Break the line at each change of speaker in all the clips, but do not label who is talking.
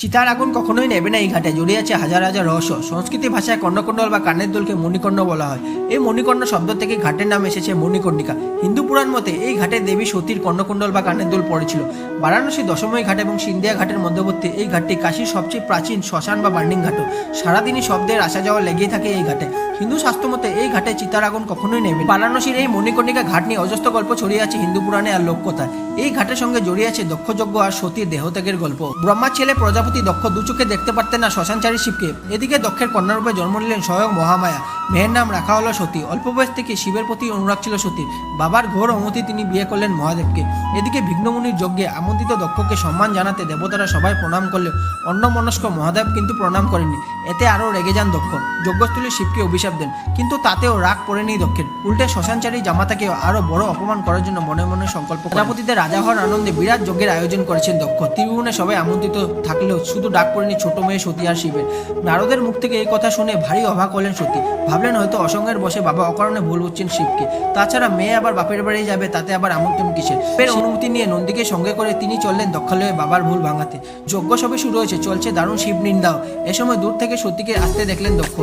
চিতার আগুন কখনোই নেবে না এই ঘাটে। জড়িয়ে আছে হাজার হাজার রহস্য। সংস্কৃতি ভাষায় কর্ণকণ্ডল বা কানের দোলকে মণিকর্ণ বলা হয়। এই মণিকর্ণ শব্দ থেকে ঘাটের নাম এসেছে মণিকর্ণিকা। হিন্দু পুরাণ মতে এই ঘাটে দেবী সতীর কর্ণকুণ্ডল বা কানের দোল পড়েছিল। বারাণসী দশমী ঘাট এবং সিন্ধিয়া ঘাটের মধ্যবর্তী এই ঘাটটি কাশীর সবচেয়ে প্রাচীন শ্মশান বা বার্নিং ঘাটও। সারাদিনই শব্দের আসা যাওয়া লেগেই থাকে এই ঘাটে। হিন্দু শাস্ত্র মতে, এই ঘাটে চিতার আগুন কখনোই নেবে বারাণসীর এই মণিকর্ণিকা ঘাট নিয়ে অজস্র গল্প ছড়িয়ে আছে হিন্দু পুরাণে আর লোককথায়। এই ঘাটের সঙ্গে জড়িয়ে আছে দক্ষযজ্ঞ আর সতীর দেহত্যাগের গল্প। ব্রহ্মার ছেলে প্রজাপতি দক্ষ দু চোখে দেখতে পারতেন না শ্মশানচারী শিবকে। এদিকে দক্ষের কন্যারূপে জন্ম নিলেন স্বয়ং মহামায়া। মেয়ের নাম রাখা হলো সতী। অল্প বয়স থেকে শিবের প্রতি অনুরাগ ছিল সতীর। বাবার ঘোর অমতি তিনি বিয়ে করলেন মহাদেবকে। এদিকে বিঘ্নমুনির যজ্ঞে আমন্ত্রিত দক্ষকে সম্মান জানাতে দেবতারা সবাই প্রণাম করলেও অন্য মনস্ক মহাদেব কিন্তু প্রণাম করেননি। এতে আরও রেগে যান দক্ষ। যজ্ঞস্থলে শিবকে অভিশাপ দেন। কিন্তু তাতেও রাগ পড়েনি দক্ষের উল্টে শ্মশানচারী জামাতাকে আরও বড় অপমান করার জন্য মনে মনে সংকল্প। প্রজাপতিতে রাজা হওয়ার আনন্দে বিরাট যজ্ঞের আয়োজন করেছেন দক্ষ। ত্রিভুবনে সবাই আমন্ত্রিত থাকলেও শুধু ডাক পড়েনি ছোট মেয়ে সতী আর শিবের। নারদের মুখ থেকে এই কথা শুনে ভারী অবাক হলেন সতী। ভাবলেন হয়তো অসঙ্গের বসে বাবা অকারণে ভুল হচ্ছেন শিবকে। তাছাড়া মেয়ে আবার বাপের বাড়ি যাবে, তাতে আবার আমন্ত্রণ কিসের? ফের অনুমতি নিয়ে নন্দীকে সঙ্গে করে তিনি চললেন দক্ষালয়ে বাবার ভুল ভাঙাতে। যজ্ঞ সবে শুরু হয়েছে, চলছে দারুণ শিব নিন্দাও। এ সময় দূর থেকে সতীকে আসতে দেখলেন দক্ষ।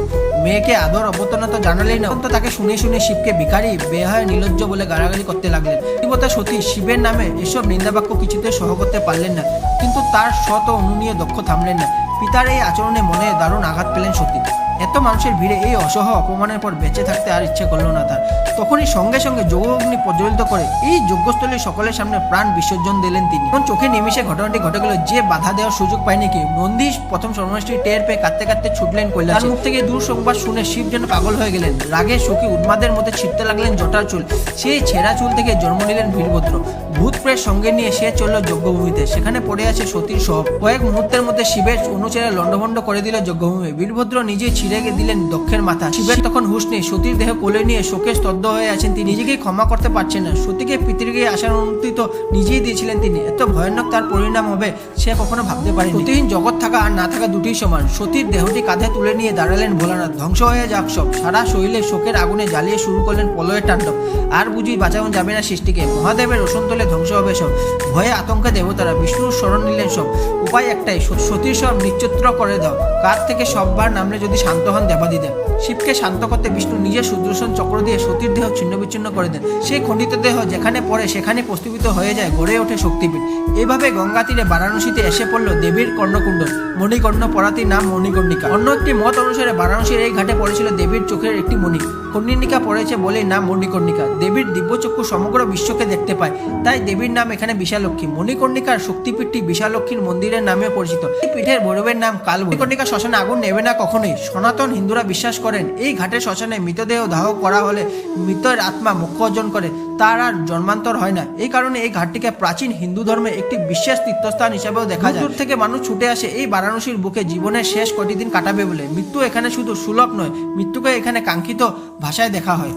মেয়েকে আদর অবতনা তো জানালেই না। তো তাকে শুনে শুনে শিবকে ভিখারি, বেহায়, নিলজ্জ বলে গালাগালি করতে লাগলেন। দেবতা সতী, শিবের নামে এসব নিন্দাবাক্য কিছুতে সহ করতে পারলেন না। কিন্তু তার শত অনুনিয়ে দক্ষ থামলেন না। পিতার এই আচরণে মনে দারুণ আঘাত পেলেন সতী। এত মানুষের ভিড়ে এই অসহ অপমানের পর বেঁচে থাকতে আর ইচ্ছে করল না তার। তখনই সঙ্গে সঙ্গে যোগ অগ্নি প্রজ্বলিত করে এই যজ্ঞস্থলে সকলের সামনে প্রাণ বিসর্জন দিলেন তিনি। তখন চোখে নিমিশে ঘটনাটি ঘটে গেল, যে বাধা দেওয়ার সুযোগ পায়নি কি নন্দী প্রথম সর্বনাশটি টের পেয়ে কাঁদতে কাঁদতে ছুটলেন কৈলাস। মুখ থেকে দূর সংবাদ শুনে শিব যেন পাগল হয়ে গেলেন। রাগে শোকে উন্মাদের মধ্যে ছিটতে লাগলেন জটার চুল। সেই ছেঁড়া চুল থেকে জন্ম নিলেন বীরভদ্র ভূত প্রেত সঙ্গে নিয়ে সে চলল যজ্ঞভূমিতে। সেখানে পড়ে আছে সতীর সব কয়েক মুহূর্তের মধ্যে শিবের অনুচেরা লণ্ডভণ্ড করে দিল যজ্ঞভূমি বীরভদ্র নিজে ছিঁড়ে গিয়ে দিলেন দক্ষের মাথা। শিবের তখন হুশ নেই, সতীর দেহ কোলে নিয়ে শোকে স্তব্ধ হয়ে আছেন তিনি। নিজেকে ক্ষমা করতে পারছেন না। সতীকে পিতৃগৃহে আসার অনুমতি তো নিজেই দিয়েছিলেন তিনি। এত ভয়ানক তার পরিণাম হবে সে কখনো ভাবতে পারেনি। সতীহীন জগৎ থাকা আর না থাকা দুটোই সমান। সতীর দেহটি কাঁধে তুলে নিয়ে দাঁড়ালেন ভোলানাথ। ধ্বংস হয়ে যাক সব। সারা শরীরে শোকের আগুনে জ্বালিয়ে শুরু করলেন প্রলয়ের তাণ্ডব। আর বুঝি বাঁচানো যাবে না সৃষ্টিকে। মহাদেবের রসন্তলে ধ্বংস হবে সব। ভয়ে আতঙ্কে দেবতারা বিষ্ণুর স্মরণ নিলেন সব। উপায় একটাই সতীর সব নিশ্চিত্র করে দাও। কার থেকে সববার নামলে যদি শান্ত হন দেবাদিদেব শিবকে শান্ত করতে বিষ্ণু নিজে সুদর্শন চক্র দিয়ে সতীর দেহ ছিন্ন বিচ্ছিন্ন করে দেন। সেই খণ্ডিত দেহ যেখানে পড়ে সেখানে প্রস্তুপিত হয়ে যায়, গড়ে ওঠে শক্তিপীঠ। এভাবে গঙ্গা তীরে বারাণসীতে এসে পড়ল দেবীর কর্ণকুণ্ড মণিকর্ণ পরাতির নাম মণিকর্ণিকা। অন্য একটি মত অনুসারে বারাণসীর এই ঘাটে পড়েছিল দেবীর চোখের একটি মণি। কর্ণিকা পড়েছে বলেই নাম মণিকর্ণিকা। দেবীর দিব্যচক্ষু সমগ্র বিশ্বকে দেখতে পায়। তাই দেবীর নাম এখানে বিশালক্ষী মণিকর্ণিকার শক্তিপীঠটি বিশালক্ষীর মন্দিরের নামে পরিচিত। এই পীঠের ভৈরবের নাম কাল মণিকর্ণিকা শ্মশানে আগুন নেবে না কখনোই। সনাতন হিন্দুরা বিশ্বাস করেন, এই ঘাটের শ্মশানে মৃতদেহ দাহ করা হলে মৃতের আত্মা মুখ্য অর্জন করে। তার আর জন্মান্তর হয় না। এই কারণে এই ঘাটটিকে প্রাচীন হিন্দু ধর্মে একটি বিশেষ তীর্থস্থান হিসেবেও দেখা যায়। দূর থেকে মানুষ ছুটে আসে এই বারাণসীর বুকে জীবনের শেষ কটি দিন কাটাবে বলে। মৃত্যু এখানে শুধু সুলভ নয় মৃত্যুকে এখানে কাঙ্ক্ষিত ভাষায় দেখা হয়।